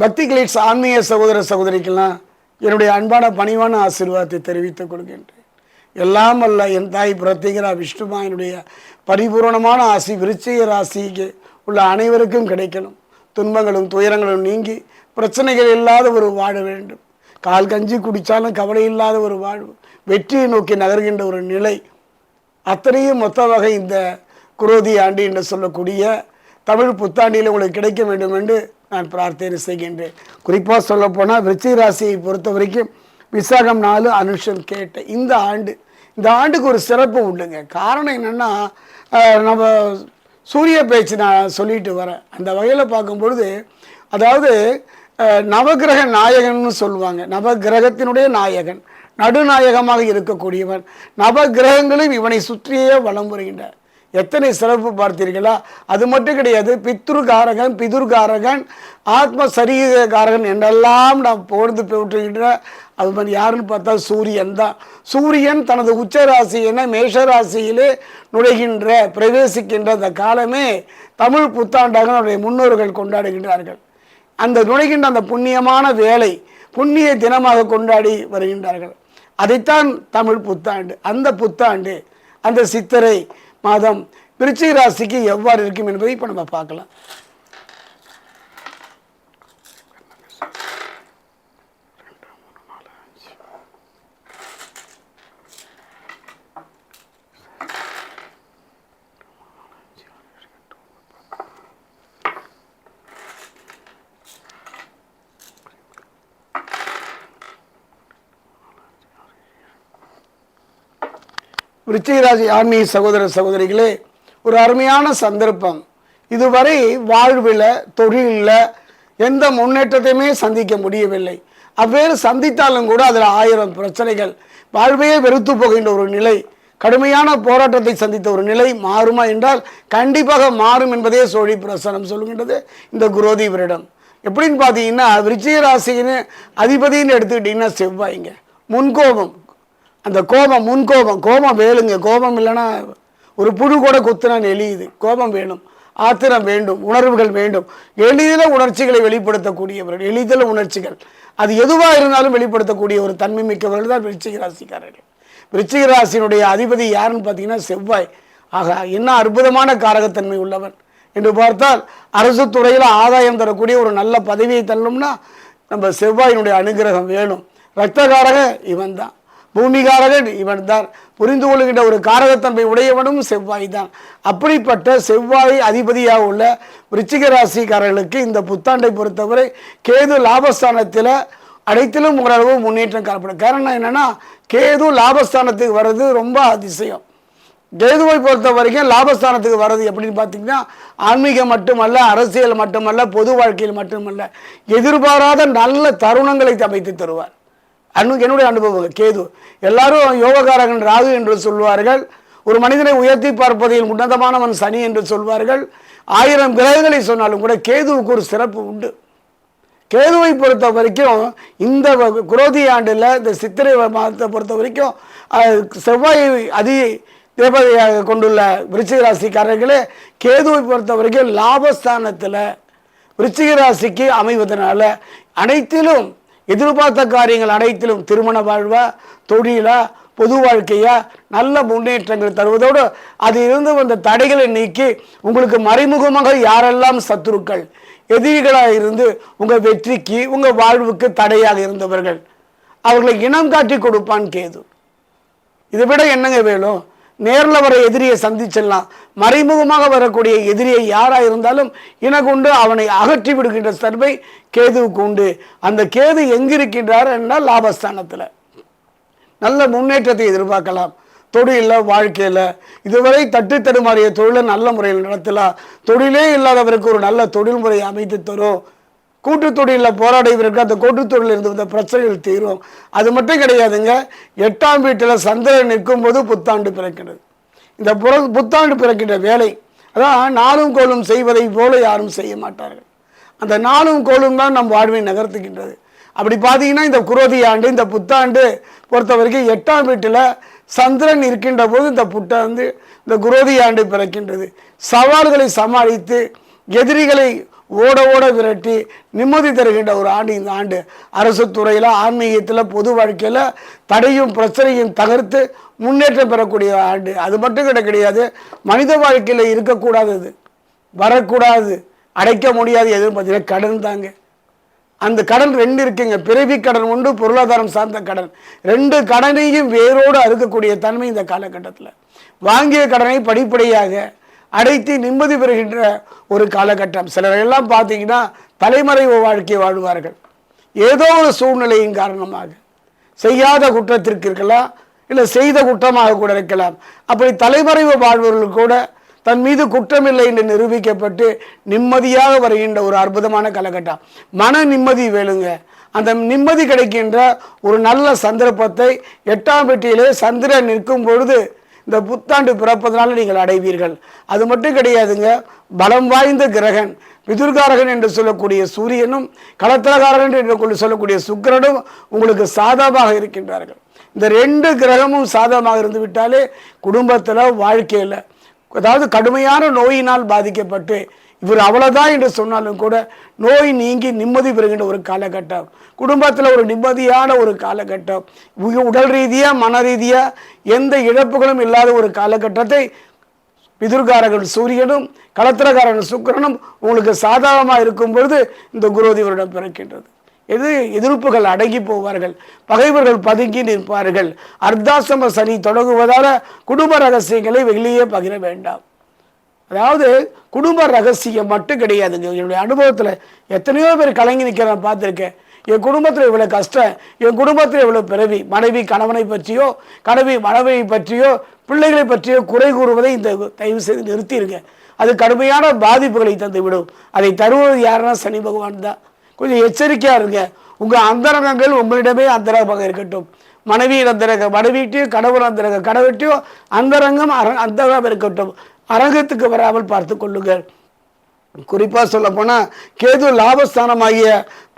பக்தி கிளீட்ஸ் ஆன்மீக சகோதர சகோதரிக்கெல்லாம் என்னுடைய அன்பான பணிவான ஆசீர்வாதத்தை தெரிவித்துக் கொள்கின்றேன். எல்லாம் அல்ல என் தாய் பிரத்திகரா விஷ்ணுமாயனுடைய பரிபூர்ணமான ஆசி விருச்சிக ராசிக்கு உள்ள அனைவருக்கும் கிடைக்கணும். துன்பங்களும் துயரங்களும் நீங்கி பிரச்சனைகள் இல்லாத ஒரு வாழ வேண்டும். கால் கஞ்சி குடித்தாலும் கவலை இல்லாத ஒரு வாழ்வு. வெற்றியை நோக்கி நகர்கின்ற ஒரு நிலை. அத்தனையும் மொத்த வகை இந்த குரோதி ஆண்டு என்று சொல்லக்கூடிய தமிழ் புத்தாண்டியில் உங்களுக்கு கிடைக்க வேண்டும் என்று நான் பிரார்த்தனை செய்கின்றேன். குறிப்பாக சொல்லப்போனால் விருச்சிக ராசியை பொறுத்த வரைக்கும் விசாகம் நாலு அனுஷம் கேட்ட இந்த ஆண்டு இந்த ஆண்டுக்கு ஒரு சிறப்பு உண்டுங்க. காரணம் என்னென்னா நம்ம சூரிய பேச்சு நான் சொல்லிட்டு வரேன். அந்த வகையில் பார்க்கும்பொழுது அதாவது நவகிரக நவக்கிரக நாயகன்னு சொல்லுவாங்க. நவக்கிரகத்தினுடைய நாயகன் நடுநாயகமாக இருக்கக்கூடியவன். நவகிரகங்களும் இவனை சுற்றியே வலம் வருகின்றார். எத்தனை சிறப்பு பார்த்தீர்களா? அது மட்டும் கிடையாது பித்ருகாரகன் பிதுர்காரகன் ஆத்ம சரீரகாரகன் என்றெல்லாம் நாம் பொழுது போற்றுகின்ற அது மாதிரி யாருன்னு பார்த்தா சூரியன் தான். சூரியன் தனது உச்ச ராசியின மேஷராசியிலே நுழைகின்ற பிரவேசிக்கின்ற அந்த காலமே தமிழ் புத்தாண்டாக நம்முடைய முன்னோர்கள் கொண்டாடுகின்றார்கள். அந்த நுழைகின்ற அந்த புண்ணியமான வேலை புண்ணிய தினமாக கொண்டாடி வருகின்றார்கள். அதைத்தான் தமிழ் புத்தாண்டு. அந்த புத்தாண்டு அந்த சித்திரை மாதம் விருச்சிக ராசிக்கு எவ்வாறு இருக்கும் என்பதை இப்போ நம்ம பார்க்கலாம். விருச்சிகராசி ஆன்மீக சகோதர சகோதரிகளே ஒரு அருமையான சந்தர்ப்பம். இதுவரை வாழ்வில் தொழிலில் எந்த முன்னேற்றத்தையுமே சந்திக்க முடியவில்லை. அவ்வேறு சந்தித்தாலும் கூட அதில் ஆயிரம் பிரச்சனைகள். வாழ்வையே வெறுத்து போகின்ற ஒரு நிலை கடுமையான போராட்டத்தை சந்தித்த ஒரு நிலை மாறுமா என்றால் கண்டிப்பாக மாறும் என்பதே சோழி பிரசனம் சொல்லுகின்றது இந்த குரோதி எப்படின்னு பார்த்தீங்கன்னா விருச்சிக ராசின்னு அதிபதின்னு எடுத்துக்கிட்டிங்கன்னா செவ்வாய்ங்க. முன்கோபம் அந்த கோபம் முன் கோபம். கோபம் வேலுங்க. கோபம் இல்லைன்னா ஒரு புழு கூட குத்துனா நெளியுது. கோபம் வேணும். ஆத்திரம் வேண்டும். உணர்வுகள் வேண்டும். எளிதில் உணர்ச்சிகளை வெளிப்படுத்தக்கூடியவர்கள். எளிதில் உணர்ச்சிகள். அது எதுவாக இருந்தாலும் வெளிப்படுத்தக்கூடிய ஒரு தன்மை மிக்கவர்கள் தான் விருச்சிக ராசிக்காரர்கள். விருச்சிக ராசியினுடைய அதிபதி யாருன்னு பார்த்தீங்கன்னா செவ்வாய். ஆக என்ன அற்புதமான காரகத்தன்மை உள்ளவன். என்று பார்த்தால் அரசு துறையில் ஆதாயம் தரக்கூடிய ஒரு நல்ல பதவியை தள்ளணும்னா நம்ம செவ்வாயினுடைய அனுகிரகம் வேணும். ரத்தகாரகன் இவன் தான் பூமிகாரகன் இவன் தான். புரிந்து கொள்கின்ற ஒரு காரகத்தன்மை உடையவனும் செவ்வாய் தான். அப்படிப்பட்ட செவ்வாய் அதிபதியாக உள்ள விருச்சிக ராசிக்காரர்களுக்கு இந்த புத்தாண்டை பொறுத்தவரை கேது லாபஸ்தானத்தில் அனைத்திலும் ஓரளவு முன்னேற்றம் காணப்படும். காரணம் என்னென்னா கேது லாபஸ்தானத்துக்கு வர்றது ரொம்ப அதிசயம். கேதுவை பொறுத்த வரைக்கும் லாபஸ்தானத்துக்கு வர்றது எப்படின்னு பார்த்தீங்கன்னா ஆன்மீகம் மட்டுமல்ல அரசியல் மட்டுமல்ல பொது வாழ்க்கையில் மட்டுமல்ல எதிர்பாராத நல்ல தருணங்களை அமைத்து தருவார். அனு என்னுடைய அனுபவம். கேது. எல்லாரும் யோகக்காரகன் ராகு என்று சொல்வார்கள். ஒரு மனிதனை உயர்த்தி பார்ப்பதில் உன்னதமானவன் சனி என்று சொல்வார்கள். ஆயிரம் கிரகங்களை சொன்னாலும் கூட கேதுவுக்கு ஒரு சிறப்பு உண்டு. கேதுவை பொறுத்த வரைக்கும் இந்த குரோதி ஆண்டில் இந்த சித்திரை மாதத்தை பொறுத்த வரைக்கும் செவ்வாய் அதி தேவதையாக கொண்டுள்ள விருச்சிக ராசிக்காரர்களே கேதுவை பொறுத்த வரைக்கும் லாபஸ்தானத்தில் விருச்சிக ராசிக்கு அமைவதனால அனைத்திலும் எதிர்பார்த்த காரியங்கள் அனைத்திலும் திருமண வாழ்வா தொழிலா பொது வாழ்க்கையா நல்ல முன்னேற்றங்கள் தருவதோடு அது இருந்து வந்த தடைகளை நீக்கி உங்களுக்கு மறைமுகமாக யாரெல்லாம் சத்துருக்கள் எதிரிகளாக இருந்து உங்கள் வெற்றிக்கு உங்கள் வாழ்வுக்கு தடையாக இருந்தவர்கள் அவர்களை இனம் காட்டி கொடுப்பான் கேது. இதை விட என்னங்க வேணும்? நேரில் வர எதிரியை சந்திச்சிடலாம். மறைமுகமாக வரக்கூடிய எதிரியை யாராக இருந்தாலும் இனக்கொண்டு அவனை அகற்றி விடுகின்ற சர்வை கேதுவுக்கு உண்டு. அந்த கேது எங்கிருக்கின்றார் என்றால் லாபஸ்தானத்தில். நல்ல முன்னேற்றத்தை எதிர்பார்க்கலாம். தொழிலில் வாழ்க்கையில். இதுவரை தட்டு தடுமாறிய தொழிலை நல்ல முறையில் நடத்தலாம் தொழிலே இல்லாதவருக்கு ஒரு நல்ல தொழில் முறையை அமைத்து தரும் கூட்டுத்தொழிலில் போராடியவருக்கு அந்த கூட்டுத்தொழில் இருந்து வந்த பிரச்சனைகள் தீரும். அது மட்டும் கிடையாதுங்க. எட்டாம் வீட்டில் சந்திரன் நிற்கும் போது புத்தாண்டு பிறக்கிறது. இந்த புற புத்தாண்டு பிறக்கின்ற வேலை அதான் நாளும் கோலும் செய்வதை போல யாரும் செய்ய மாட்டார்கள். அந்த நாளும் கோலும் தான் நம் வாழ்வை நகர்த்துகின்றது. அப்படி பார்த்தீங்கன்னா இந்த குரோதி ஆண்டு இந்த புத்தாண்டு பொறுத்த வரைக்கும் எட்டாம் வீட்டில் சந்திரன் இருக்கின்ற போது இந்த வந்து இந்த குரோதி ஆண்டு பிறக்கின்றது. சவால்களை சமாளித்து எதிரிகளை ஓட ஓட விரட்டி நிம்மதி தருகின்ற ஒரு ஆண்டு இந்த ஆண்டு. அரசு துறையில் ஆன்மீகத்தில் பொது வாழ்க்கையில் தடையும் பிரச்சனையும் தகர்த்து முன்னேற்றம் பெறக்கூடிய ஆண்டு. அது மட்டும் கிட்ட கிடையாது மனித வாழ்க்கையில் இருக்கக்கூடாதது வரக்கூடாது அடைக்க முடியாது எதுவும் பார்த்தீங்கன்னா கடன் தாங்க. அந்த கடன் ரெண்டு இருக்குங்க. பிறவி கடன் உண்டு பொருளாதாரம் சார்ந்த கடன். ரெண்டு கடனையும் வேரோடு அறுக்கக்கூடிய தன்மை இந்த காலகட்டத்தில். வாங்கிய கடனை படிப்படியாக அடைத்து நிம்மதி பெறுகின்ற ஒரு காலகட்டம். சிலரெல்லாம் பார்த்தீங்கன்னா தலைமறைவு வாழ்க்கை வாழ்வார்கள். ஏதோ ஒரு சூழ்நிலையின் காரணமாக. செய்யாத குற்றத்திற்கு இருக்கலாம் இல்லை செய்த குற்றமாக கூட இருக்கலாம். அப்படி தலைமறைவு வாழ்வர்கள் கூட தன் மீது குற்றமில்லை என்று நிரூபிக்கப்பட்டு நிம்மதியாக வருகின்ற ஒரு அற்புதமான காலகட்டம். மன நிம்மதி வேணுங்க. அந்த நிம்மதி கிடைக்கின்ற ஒரு நல்ல சந்தர்ப்பத்தை எட்டாம் பெட்டியிலே சந்திரன் நிற்கும் பொழுது இந்த புத்தாண்டு பிறப்பதனால நீங்கள் அடைவீர்கள். அது மட்டும் கிடையாதுங்க பலம் வாய்ந்த கிரகன் பிதுர்காரகன் என்று சொல்லக்கூடிய சூரியனும் களத்திரகாரகன் என்று சொல்லக்கூடிய சுக்கிரனும் உங்களுக்கு சாதகமாக இருக்கின்றார்கள். இந்த ரெண்டு கிரகமும் சாதகமாக இருந்து விட்டாலே குடும்பத்தில் வாழ்க்கையில் அதாவது கடுமையான நோயினால் பாதிக்கப்பட்டு இவர் அவ்வளோதான் என்று சொன்னாலும் கூட நோய் நீங்கி நிம்மதி பெறுகின்ற ஒரு காலகட்டம். குடும்பத்தில் ஒரு நிம்மதியான ஒரு காலகட்டம். உடல் ரீதியாக மன ரீதியாக எந்த இழப்புகளும் இல்லாத ஒரு காலகட்டத்தை பிதுர்காரகன் சூரியனும் கலத்திரகாரன் சுக்கிரனும் உங்களுக்கு சாதகமாக இருக்கும் பொழுது இந்த குரோதி வருடம் பிறக்கின்றது. எது? எதிர்ப்புகள் அடங்கி போவார்கள். பகைவர்கள் பதுங்கி நிற்பார்கள். அர்த்தாசம சனி தொடங்குவதால குடும்ப ரகசியங்களை வெளியே பகிர வேண்டாம். அதாவது குடும்ப ரகசியம் மட்டும் கிடையாதுங்க என்னுடைய அனுபவத்தில் எத்தனையோ பேர் கலங்கி நிற்கிற நான் பார்த்துருக்கேன். என் குடும்பத்தில் இவ்வளோ கஷ்டம் என் குடும்பத்தில் இவ்வளோ பிறவி மனைவி கணவனை பற்றியோ கணவி மனைவியை பற்றியோ பிள்ளைகளை பற்றியோ குறை கூறுவதை இந்த தயவு செய்து நிறுத்திடுங்க அது கடுமையான பாதிப்புகளை தந்துவிடும். அதை தருவது யாருன்னா சனி பகவான் தான். கொஞ்சம் எச்சரிக்கையாக இருங்க. உங்கள் அந்தரங்கங்கள் உங்களிடமே அந்தரங்கமாக இருக்கட்டும். மனைவியின் அந்தரங்க மனைவிட்டையோ கணவர் அந்தரங்க கடவுட்டையோ அந்தரங்கம் அர அந்தரங்கம் இருக்கட்டும். அரங்கத்துக்கு வராமல் பார்த்து கொள்ளுங்கள். குறிப்பாக சொல்லப்போனால் கேது லாபஸ்தானமாகிய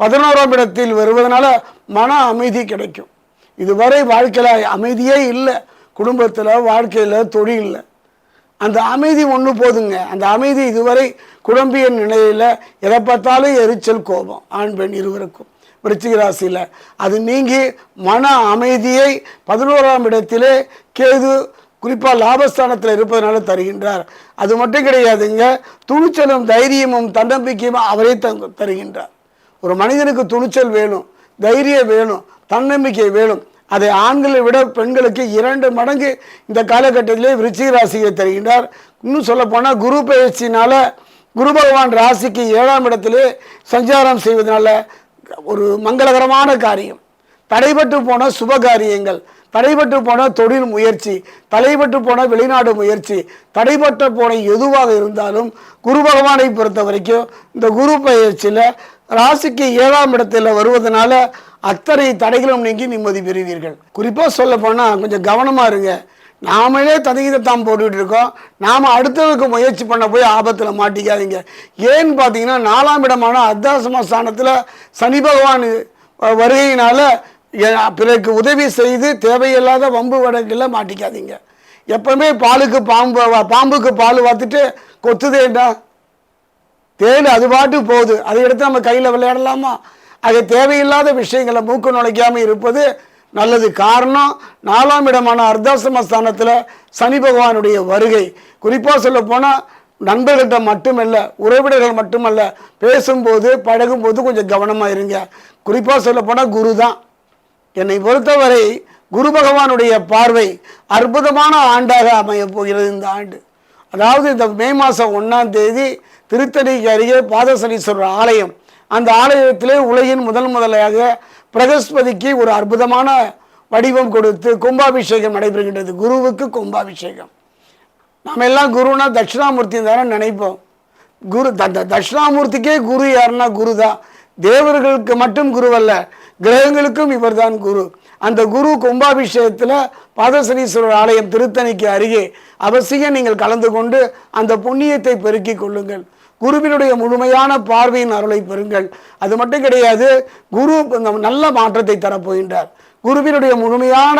பதினோராம் இடத்தில் வருவதனால மன அமைதி கிடைக்கும். இதுவரை வாழ்க்கையில் அமைதியே இல்லை. குடும்பத்தில் வாழ்க்கையில் தொழிலில் அந்த அமைதி ஒன்று போதுங்க. அந்த அமைதி இதுவரை குழம்பிய நிலையில் எதை பார்த்தாலும் எரிச்சல் கோபம் ஆண் பெண் இருவருக்கும். விருச்சிக ராசியில் அது நீங்கி மன அமைதியை பதினோராம் இடத்திலே கேது குறிப்பாக லாபஸ்தானத்தில் இருப்பதனால தருகின்றார். அது மட்டும் கிடையாதுங்க துணிச்சலும் தைரியமும் தன்னம்பிக்கையும் அவரே த தருகின்றார். ஒரு மனிதனுக்கு துணிச்சல் வேணும் தைரியம் வேணும் தன்னம்பிக்கை வேணும். அதை ஆண்களை விட பெண்களுக்கு இரண்டு மடங்கு இந்த காலகட்டத்திலே விருச்சிக ராசியை தருகின்றார். இன்னும் சொல்லப்போனால் குரு பயிற்சினால் குரு பகவான் ராசிக்கு ஏழாம் இடத்திலே சஞ்சாரம் செய்வதனால ஒரு மங்களகரமான காரியம். தடைபட்டு போன சுப காரியங்கள் தடைபட்டு போன தொழில் முயற்சி தடைபட்டு போன வெளிநாடு முயற்சி தடைபட்டு போன எதுவாக இருந்தாலும் குரு பகவானை பொறுத்த வரைக்கும் இந்த குரு பயிற்சியில் ராசிக்கு ஏழாம் இடத்துல வருவதனால அத்தனை தடைகளும் நீங்கி நிம்மதி பெறுவீர்கள். குறிப்பாக சொல்ல போனால் கொஞ்சம் கவனமாக இருங்க. நாமளே ததகீதை போட்டுக்கிட்டு இருக்கோம். நாம் அடுத்தவருக்கு முயற்சி பண்ண போய் ஆபத்தில் மாட்டிக்காதீங்க. ஏன்னு பார்த்தீங்கன்னா நாலாம் இடமான அர்த்தாசம ஸ்தானத்தில் சனி பகவான் வருகையினால பிறருக்கு உதவி செய்து தேவையில்லாத வம்பு வழக்கில் மாட்டிக்காதீங்க. எப்பவுமே பாலுக்கு பாம்பு பாம்புக்கு பால் பார்த்துட்டு கொத்துதேண்டா தேடு அது பாட்டு போகுது. அதை எடுத்து நம்ம கையில் விளையாடலாமா? அது தேவையில்லாத விஷயங்களை மூக்கு நுழைக்காமல் இருப்பது நல்லது. காரணம் நாலாம் இடமான அர்த்தாசிரம ஸ்தானத்தில் சனி பகவானுடைய வருகை. குறிப்பாக சொல்ல போனால் நண்பர்கள்ட்ட மட்டுமல்ல உறவினர்கள் மட்டுமல்ல பேசும்போது பழகும்போது கொஞ்சம் கவனமாக இருங்க. குறிப்பாக சொல்ல போனால் குரு தான் என்னை பொறுத்தவரை குரு பகவானுடைய பார்வை அற்புதமான ஆண்டாக அமையப் போகிறது இந்த ஆண்டு. அதாவது இந்த மே மாதம் ஒன்றாம் தேதி திருத்தணிக்கு அருகே பாதசனீஸ்வரர் ஆலயம். அந்த ஆலயத்திலே உலகின் முதல் முதலாக பிரகஸ்பதிக்கு ஒரு அற்புதமான வடிவம் கொடுத்து கும்பாபிஷேகம் நடைபெறுகின்றது. குருவுக்கு கும்பாபிஷேகம். நாம் எல்லாம் குருனா தட்சிணாமூர்த்தி தானே நினைப்போம். குரு த தட்சிணாமூர்த்திக்கே குரு யாருன்னா குரு தான் தேவர்களுக்கு மட்டும் குருவல்ல. கிரகங்களுக்கும் இவர்தான் குரு. அந்த குரு கும்பாபிஷேகத்தில் பாதசனீஸ்வரர் ஆலயம் திருத்தணிக்கு அருகே. அவசியம் நீங்கள் கலந்து கொண்டு அந்த புண்ணியத்தை பெருக்கிக் கொள்ளுங்கள். குருவினுடைய முழுமையான பார்வையின் அருளை பெறுங்கள். அது மட்டும் கிடையாது குரு நல்ல மாற்றத்தை தரப்போகின்றார். குருவினுடைய முழுமையான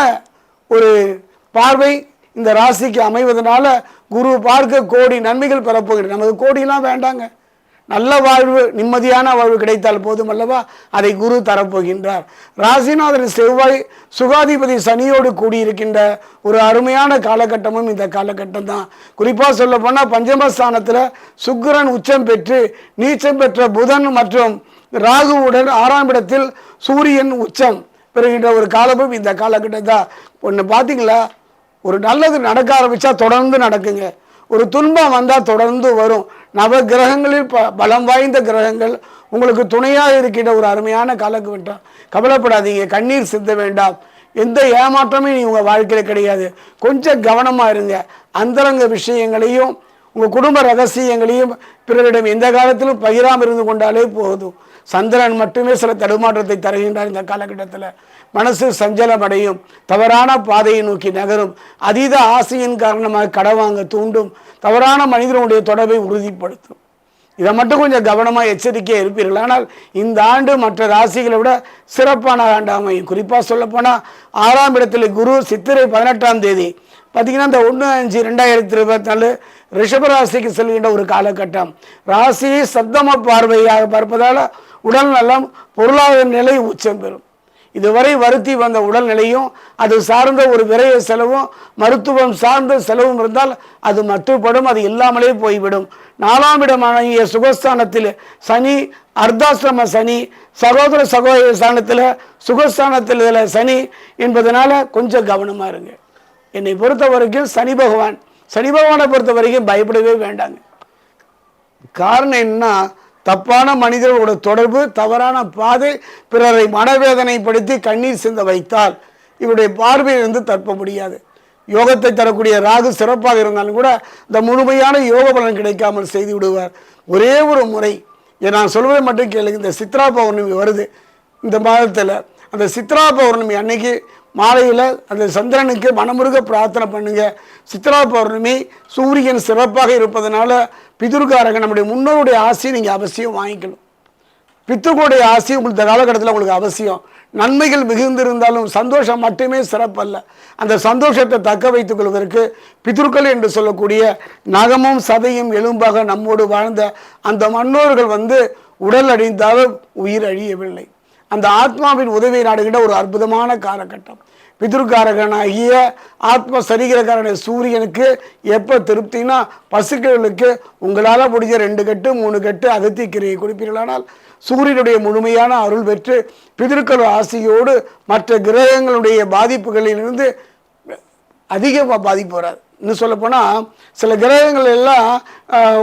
ஒரு பார்வை இந்த ராசிக்கு அமைவதனால குரு பார்க்க கோடி நன்மைகள் பெறப்போகிறது நமக்கு கோடிலாம் வேண்டாங்க. நல்ல வாழ்வு நிம்மதியான வாழ்வு கிடைத்தால் போதும் அல்லவா? அதை குரு தரப்போகின்றார். ராசிநாதன் செவ்வாய் சுகாதிபதி சனியோடு கூடியிருக்கின்ற ஒரு அருமையான காலகட்டமும் இந்த காலகட்டம் தான் குறிப்பாக சொல்ல போனால் பஞ்சமஸ்தானத்தில் சுக்கிரன் உச்சம் பெற்று நீச்சம் பெற்ற புதன் மற்றும் ராகுவுடன் ஆறாம் இடத்தில் சூரியன் உச்சம் பெறுகின்ற ஒரு காலமும் இந்த காலகட்டம் தான் ஒன்று பார்த்தீங்களா ஒரு நல்லது நடக்க ஆரம்பித்தா தொடர்ந்து நடக்குங்க. ஒரு துன்பம் வந்தால் தொடர்ந்து வரும். நவ கிரகங்களில் ப பலம் வாய்ந்த கிரகங்கள் உங்களுக்கு துணையாக இருக்கின்ற ஒரு அருமையான காலக்கு காலகட்டம் கவலைப்படாதீங்க கண்ணீர் சிந்த வேண்டாம். எந்த ஏமாற்றமும் நீ உங்கள் வாழ்க்கையில் கிடையாது. கொஞ்சம் கவனமாக இருங்க. அந்தரங்க விஷயங்களையும் உங்கள் குடும்ப ரகசியங்களையும் பிறரிடம் எந்த காலத்திலும் பகிராமல் இருந்து கொண்டாலே போதும். சந்திரன் மட்டுமே சில தடுமாற்றத்தை தருகின்றார் இந்த காலகட்டத்தில். மனசு சஞ்சலம் அடையும் தவறான பாதையை நோக்கி நகரும். அதீத ஆசையின் காரணமாக கடன் வாங்க தூண்டும். தவறான மனிதனுடைய தொடர்பை உறுதிப்படுத்தும். இதை மட்டும் கொஞ்சம் கவனமாக எச்சரிக்கையாக இருப்பீர்கள். ஆனால் இந்த ஆண்டு மற்ற ராசிகளை விட சிறப்பான ஆண்டு அமையும். குறிப்பாக சொல்லப்போனால் ஆறாம் இடத்துல குரு சித்திரை பதினெட்டாம் தேதி. பார்த்தீங்கன்னா இந்த ஒன்று அஞ்சு ரெண்டாயிரத்தி இருபத்தி நாலு ரிஷபராசிக்கு செல்கின்ற ஒரு காலகட்டம். ராசியை சப்தம பார்வையாக பார்ப்பதால் உடல் நலம் பொருளாதார நிலை உச்சம் பெறும். இதுவரை வருத்தி வந்த உடல்நிலையும் அது சார்ந்த ஒரு விரைய செலவும் மருத்துவம் சார்ந்த செலவும் இருந்தால் அது மட்டுப்படும் அது இல்லாமலே போய்விடும். நாலாம் இடமான சுகஸ்தானத்தில் சனி அர்த்தாசிரம சனி சகோதர சகோதர ஸ்தானத்தில் சுகஸ்தானத்தில் இதில் சனி என்பதனால கொஞ்சம் கவனமாக இருங்க. என்னை பொறுத்த வரைக்கும் சனி பகவான் சனி பகவானை பொறுத்த வரைக்கும் பயப்படவே வேண்டாங்க. காரணம் என்னன்னா தப்பான மனிதர்களோட தொடர்பு தவறான பாதை பிறரை மனவேதனைப்படுத்தி கண்ணீர் சிந்த வைத்தால் இவருடைய பார்வையிலிருந்து தற்ப முடியாது. யோகத்தை தரக்கூடிய ராகு சிறப்பாக இருந்தாலும் கூட இந்த முழுமையான யோக பலன் கிடைக்காமல் செய்து விடுவார். ஒரே ஒரு முறை நான் சொல்வதை மட்டும் கேளுங்க இந்த சித்ரா பௌர்ணமி வருது. இந்த மாதத்தில் அந்த சித்ரா பௌர்ணமி அன்னைக்கு மாலையில் அந்த சந்திரனுக்கு மனமுருக பிரார்த்தனை பண்ணுங்க. சித்ரா பௌர்ணமி சூரியன் சிறப்பாக இருப்பதனால பிதுர்காரகன் நம்முடைய முன்னோருடைய ஆசையை நீங்கள் அவசியம் வாங்கிக்கணும். பித்துக்களுடைய ஆசை உங்களுக்கு இந்த காலகட்டத்தில் உங்களுக்கு அவசியம். நன்மைகள் மிகுந்திருந்தாலும் சந்தோஷம் மட்டுமே சிறப்பல்ல. அந்த சந்தோஷத்தை தக்க வைத்துக் கொள்வதற்கு பிதுர்கள் என்று சொல்லக்கூடிய நகமும் சதையும் எலும்பாக நம்மோடு வாழ்ந்த அந்த மன்னோர்கள் வந்து உடல் அழிந்தாலும் உயிர் அழியவில்லை. அந்த ஆத்மாவின் உதவியை நாடுகின்ற ஒரு அற்புதமான காலகட்டம். பிதுர்காரகனாகிய ஆத்ம சரீரக்காரனை சூரியனுக்கு எப்போ திருப்தினா பசுக்களுக்கு உங்களால் முடிஞ்ச ரெண்டு கட்டு மூணு கட்டு அகத்திக்கிரையை கொடுப்பீர்களானால் சூரியனுடைய முழுமையான அருள் பெற்று பிதிருக்கள் ஆசையோடு மற்ற கிரகங்களுடைய பாதிப்புகளிலிருந்து அதிகமாக பாதிப்பு வராது. இன்னும் சொல்லப்போனால் சில கிரகங்கள் எல்லாம் ஆஹ்,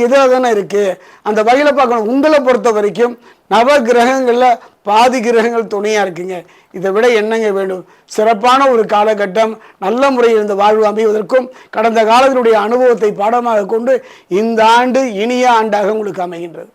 எதிராக தானே இருக்குது அந்த வகையில் பார்க்கணும். உங்களை பொறுத்த வரைக்கும் நவ கிரகங்களில் பாதி கிரகங்கள் துணையாக இருக்குங்க. இதை விட என்னங்க வேண்டும்? சிறப்பான ஒரு காலகட்டம் நல்ல முறையில் இந்த வாழ்வு அமைவதற்கும் கடந்த காலத்தினுடைய அனுபவத்தை பாடமாக கொண்டு இந்த ஆண்டு இனிய ஆண்டாக உங்களுக்கு அமைகின்றது.